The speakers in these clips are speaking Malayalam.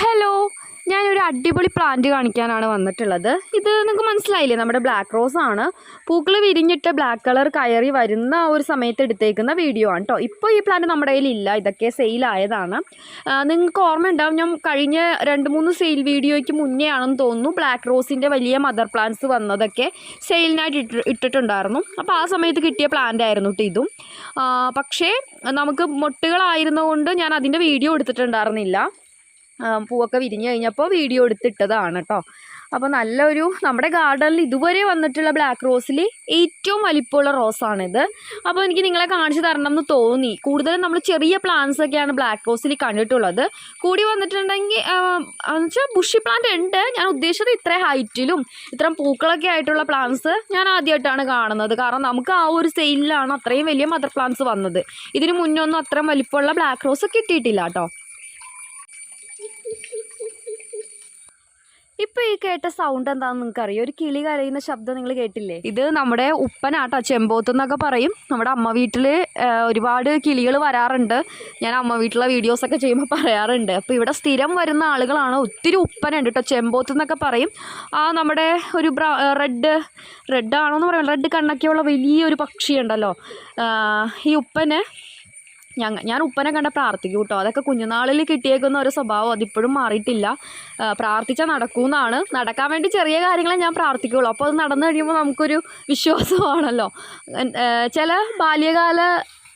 ഹലോ ഞാനൊരു അടിപൊളി പ്ലാന്റ് കാണിക്കാനാണ് വന്നിട്ടുള്ളത്. ഇത് നിങ്ങൾക്ക് മനസ്സിലായില്ലേ? നമ്മുടെ ബ്ലാക്ക് റോസ് ആണ്. പൂക്കൾ വിരിഞ്ഞിട്ട് ബ്ലാക്ക് കളർ കയറി വരുന്ന ഒരു സമയത്ത് എടുത്തേക്കുന്ന വീഡിയോ ആണ് കേട്ടോ ഇപ്പോൾ ഈ പ്ലാന്റ് നമ്മുടെ കയ്യിലില്ല. ഇതൊക്കെ സെയിലായതാണ് നിങ്ങൾക്ക് ഓർമ്മ ഉണ്ടാവും. ഞാൻ കഴിഞ്ഞ രണ്ട് മൂന്ന് സെയിൽ വീഡിയോയ്ക്ക് മുന്നേ ആണെന്ന് തോന്നുന്നു. ബ്ലാക്ക് റോസിന്റെ വലിയ മദർ പ്ലാന്റ്സ് വന്നതൊക്കെ സെയിലിനായിട്ട് ഇട്ട് ഇട്ടിട്ടുണ്ടായിരുന്നു. അപ്പോൾ ആ സമയത്ത് കിട്ടിയ പ്ലാന്റ് ആയിരുന്നു കേട്ടോ ഇതും. പക്ഷേ നമുക്ക് മൊട്ടുകളായിരുന്നുകൊണ്ട് ഞാൻ അതിന്റെ വീഡിയോ എടുത്തിട്ടുണ്ടായിരുന്നില്ല. പൂവൊക്കെ വിരിഞ്ഞു കഴിഞ്ഞപ്പോൾ വീഡിയോ എടുത്തിട്ടതാണ് കേട്ടോ അപ്പോൾ നല്ലൊരു നമ്മുടെ ഗാർഡനിൽ ഇതുവരെ വന്നിട്ടുള്ള ബ്ലാക്ക് റോസിൽ ഏറ്റവും വലിപ്പമുള്ള റോസാണിത്. അപ്പോൾ എനിക്ക് നിങ്ങളെ കാണിച്ചു തരണം എന്ന് തോന്നി. കൂടുതലും നമ്മൾ ചെറിയ പ്ലാന്റ്സ് ഒക്കെയാണ് ബ്ലാക്ക് റോസിൽ കണ്ടിട്ടുള്ളത്. കൂടി വന്നിട്ടുണ്ടെങ്കിൽ എന്നുവെച്ചാൽ ബുഷി പ്ലാന്റ് ഉണ്ട്. ഞാൻ ഉദ്ദേശിച്ചത് ഇത്ര ഹൈറ്റിലും ഇത്രയും പൂക്കളൊക്കെ ആയിട്ടുള്ള പ്ലാന്റ്സ് ഞാൻ ആദ്യമായിട്ടാണ് കാണുന്നത്. കാരണം നമുക്ക് ആ ഒരു സെയിലിലാണ് അത്രയും വലിയ മദർ പ്ലാന്റ്സ് വന്നത്. ഇതിന് മുന്നൊന്നും അത്രയും വലിപ്പമുള്ള ബ്ലാക്ക് റോസ് കിട്ടിയിട്ടില്ല കേട്ടോ ഇപ്പൊ ഈ കേട്ട സൗണ്ട് എന്താണെന്ന് നിങ്ങൾക്ക് അറിയോ ഒരു കിളി കരയുന്ന ശബ്ദം നിങ്ങൾ കേട്ടില്ലേ? ഇത് നമ്മുടെ ഉപ്പനാട്ടോ ചെമ്പോത്ത് എന്നൊക്കെ പറയും. നമ്മുടെ അമ്മ വീട്ടിൽ ഒരുപാട് കിളികൾ വരാറുണ്ട്. ഞാൻ അമ്മ വീട്ടിലെ വീഡിയോസ് ഒക്കെ ചെയ്യുമ്പോൾ പറയാറുണ്ട്. അപ്പോൾ ഇവിടെ സ്ഥിരം വരുന്ന ആളുകളാണ് ഒത്തിരി ഉപ്പനുണ്ട് കേട്ടോ ചെമ്പോത്ത് എന്നൊക്കെ പറയും. ആ നമ്മുടെ ഒരു ബ്ര റെഡ് റെഡ് ആണോ എന്ന് പറയാം. റെഡ് കണ്ണൊക്കെയുള്ള വലിയൊരു പക്ഷിയുണ്ടല്ലോ. ഈ ഉപ്പന് ഞങ്ങ ഞാൻ ഉപ്പനെ കണ്ട പ്രാർത്ഥിക്കും കേട്ടോ. അതൊക്കെ കുഞ്ഞുനാളിൽ കിട്ടിയേക്കുന്ന ഒരു സ്വഭാവം. അതിപ്പോഴും മാറിയിട്ടില്ല. പ്രാർത്ഥിച്ചാൽ നടക്കുമെന്നാണ് നടക്കാൻ വേണ്ടി ചെറിയ കാര്യങ്ങളെ ഞാൻ പ്രാർത്ഥിക്കുകയുള്ളൂ അപ്പോൾ അത് നടന്നു കഴിയുമ്പോൾ നമുക്കൊരു വിശ്വാസമാണല്ലോ. ചില ബാല്യകാല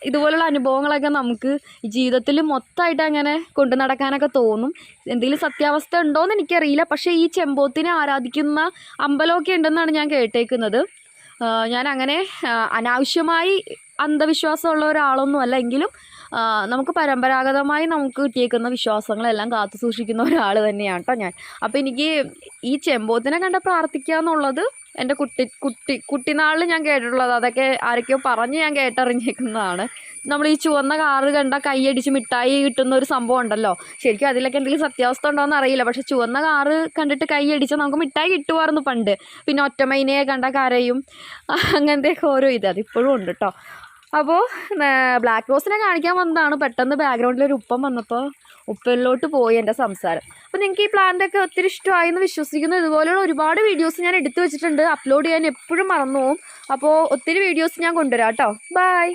ഇതുപോലുള്ള അനുഭവങ്ങളൊക്കെ നമുക്ക് ജീവിതത്തിൽ മൊത്തമായിട്ട് അങ്ങനെ കൊണ്ടു നടക്കാനൊക്കെ തോന്നും. എന്തെങ്കിലും സത്യാവസ്ഥ ഉണ്ടോയെന്ന് എനിക്കറിയില്ല. പക്ഷേ ഈ ചെമ്പോത്തിനെ ആരാധിക്കുന്ന അമ്പലമൊക്കെ ഉണ്ടെന്നാണ് ഞാൻ കേട്ടേക്കുന്നത്. ഞാൻ അങ്ങനെ അനാവശ്യമായി അന്ധവിശ്വാസമുള്ള ഒരാളൊന്നും അല്ല എങ്കിലും നമുക്ക് പരമ്പരാഗതമായി നമുക്ക് കിട്ടിയേക്കുന്ന വിശ്വാസങ്ങളെല്ലാം കാത്തു സൂക്ഷിക്കുന്ന ഒരാൾ തന്നെയാണ് കേട്ടോ ഞാൻ. അപ്പോൾ എനിക്ക് ഈ ചെമ്പോത്തിനെ കണ്ട പ്രാർത്ഥിക്കുക എന്നുള്ളത് എന്റെ കുട്ടി കുട്ടി കുട്ടിനാളിൽ ഞാൻ കേട്ടിട്ടുള്ളത്. അതൊക്കെ ആരൊക്കെയോ പറഞ്ഞ് ഞാൻ കേട്ടറിഞ്ഞേക്കുന്നതാണ്. നമ്മൾ ഈ ചുവന്ന കാറ് കണ്ട കൈയടിച്ച് മിഠായി കിട്ടുന്ന ഒരു സംഭവം ഉണ്ടല്ലോ. ശരിക്കും അതിലൊക്കെ എന്തെങ്കിലും സത്യാവസ്ഥ ഉണ്ടോ എന്ന് അറിയില്ല. പക്ഷെ ചുവന്ന കാറ് കണ്ടിട്ട് കൈയടിച്ചാൽ നമുക്ക് മിഠായി കിട്ടുമായിരുന്നു പണ്ട്. പിന്നെ ഒറ്റമൈനയെ കണ്ട കരയും അങ്ങനത്തെയൊക്കെ ഓരോ ഇത്. അതിപ്പോഴും ഉണ്ട് കേട്ടോ അപ്പോൾ ബ്ലാക്ക് റോസിനെ കാണിക്കാൻ വന്നതാണ്. പെട്ടെന്ന് ബാക്ക്ഗ്രൗണ്ടിൽ ഒരു ഉപ്പം വന്നപ്പോൾ ഉപ്പലിലോട്ട് പോയി എന്റെ സംസാരം. അപ്പോൾ നിങ്ങൾക്ക് ഈ പ്ലാന്റ് ഒക്കെ ഒത്തിരി ഇഷ്ടമായി എന്ന് വിശ്വസിക്കുന്നു. ഇതുപോലെയുള്ള ഒരുപാട് വീഡിയോസ് ഞാൻ എടുത്തു വെച്ചിട്ടുണ്ട്. അപ്ലോഡ് ചെയ്യാൻ എപ്പോഴും മറന്നു പോകും അപ്പോൾ ഒത്തിരി വീഡിയോസ് ഞാൻ കൊണ്ടുവരാം കേട്ടോ. ബൈ